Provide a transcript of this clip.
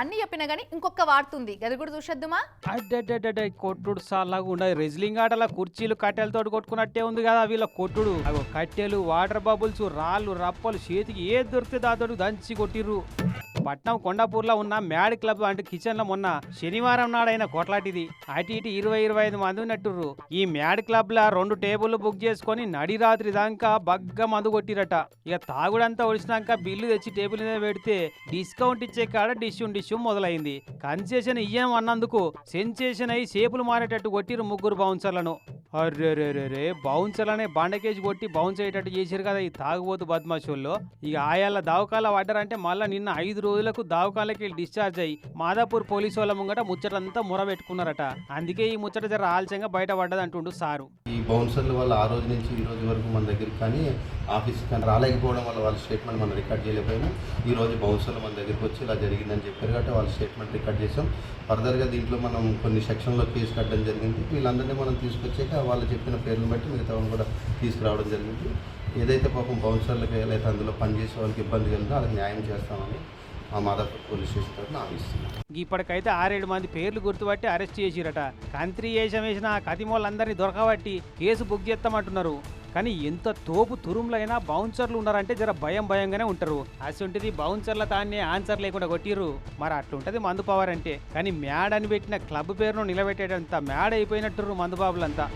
అన్ని చెప్పినా గానీ ఇంకొక వాడుతుంది అది కూడా చూసేద్దుమా? అడ్డడ్డడ్డ కొట్టుడు సాలాగా ఉండదు. రెజ్లింగ్ ఆటల కుర్చీలు కట్టెలతో కొట్టుకున్నట్టే ఉంది కదా వీళ్ళ కొట్టుడు. కట్టెలు వాటర్ బబుల్స్ రాళ్ళు రప్పలు చేతికి ఏది దొరికితే దాతోడు దంచి కొట్టిర్రు. పట్నం కొండాపూర్లో ఉన్న మ్యాడ్ క్లబ్ అంటూ కిచెన్లో మొన్న శనివారం నాడైన కొట్లాటిది. అటు ఇటు ఇరవై ఇరవై ఐదు మంది ఉన్నట్టుర్రు. ఈ మ్యాడ్ క్లబ్లో రెండు టేబుల్ బుక్ చేసుకొని నడి రాత్రి దాకా బగ్గ మందు కొట్టిరట. ఇక తాగుడంతా ఒడిసినాక బిల్లు తెచ్చి టేబుల్ మీద పెడితే డిస్కౌంట్ ఇచ్చే కాడ డిష్యూ డిష్యూ మొదలైంది. కన్సెషన్ ఇయ్యం అన్నందుకు సెన్సేషన్ అయి సేపులు మారేటట్టు కొట్టిరు ముగ్గురు బౌన్సర్లను. అర్రే బౌన్సర్లనే బండకేజ్ కొట్టి బౌన్స్ అయ్యేటట్టు చేశారు కదా ఈ తాగుబోతు బద్మాషుల్లో. ఇక ఆయాల దావకాల పడ్డారంటే మళ్ళా నిన్న ఐదు రోజులకు దావకాలకి వెళ్ళి డిశ్చార్జ్ అయ్యి మాదాపూర్ పోలీసు వాళ్ళ ముంగట ముచ్చటంతా ముర పెట్టుకున్నారట. అందుకే ఈ ముచ్చట జర ఆలస్యంగా బయటపడ్డది అంటుండు సారు. ఈ బౌన్సర్ల వల్ల ఆ రోజు నుంచి ఈ రోజు వరకు మన దగ్గరికి కానీ ఆఫీస్కి కానీ రాలేకపోవడం వల్ల వాళ్ళ స్టేట్మెంట్ మనం రికార్డ్ చేయలేకపోయాము. ఈ రోజు బౌన్సర్లు మన దగ్గరికి వచ్చి ఇలా జరిగిందని చెప్పారు కాబట్టి వాళ్ళ స్టేట్మెంట్ రికార్డ్ చేసాం ఫర్దర్గా దీంట్లో మనం కొన్ని సెక్షన్లో కేసు కట్టడం జరిగింది. వీళ్ళందరినీ మనం తీసుకొచ్చాక వాళ్ళు చెప్పిన పేర్లను బట్టి మిగతా కూడా తీసుకురావడం జరిగింది. ఏదైతే పాపం బౌన్సర్లకి ఏదైతే అందులో పనిచేసే వాళ్ళకి ఇబ్బంది కలిగిందో వాళ్ళకి న్యాయం చేస్తామని మా మాదాపూర్ పోలీస్ స్టేషన్ తరఫున ఇప్పటికైతే ఆరేడు మంది పేర్లు గుర్తుపట్టి అరెస్ట్ చేసిరట. కంత్రి వేషం వేసిన కతిమోళ్ళందరినీ దొరకబట్టి కేసు బుక్ చేస్తామంటున్నారు. కానీ ఎంత తోపు తురుములైనా బౌన్సర్లు ఉన్నారంటే జర భయం భయంగానే ఉంటారు. అసొంటిది బౌన్సర్ల తాన్నే ఆన్సర్ లేకుండా కొట్టిరు మరి అట్లుంటది మందు పవర్ అంటే. కానీ మ్యాడ్ అని పెట్టిన క్లబ్ పేరును నిలబెట్టేటంత మ్యాడ్ అయిపోయినట్టు మందు బాబులంతా.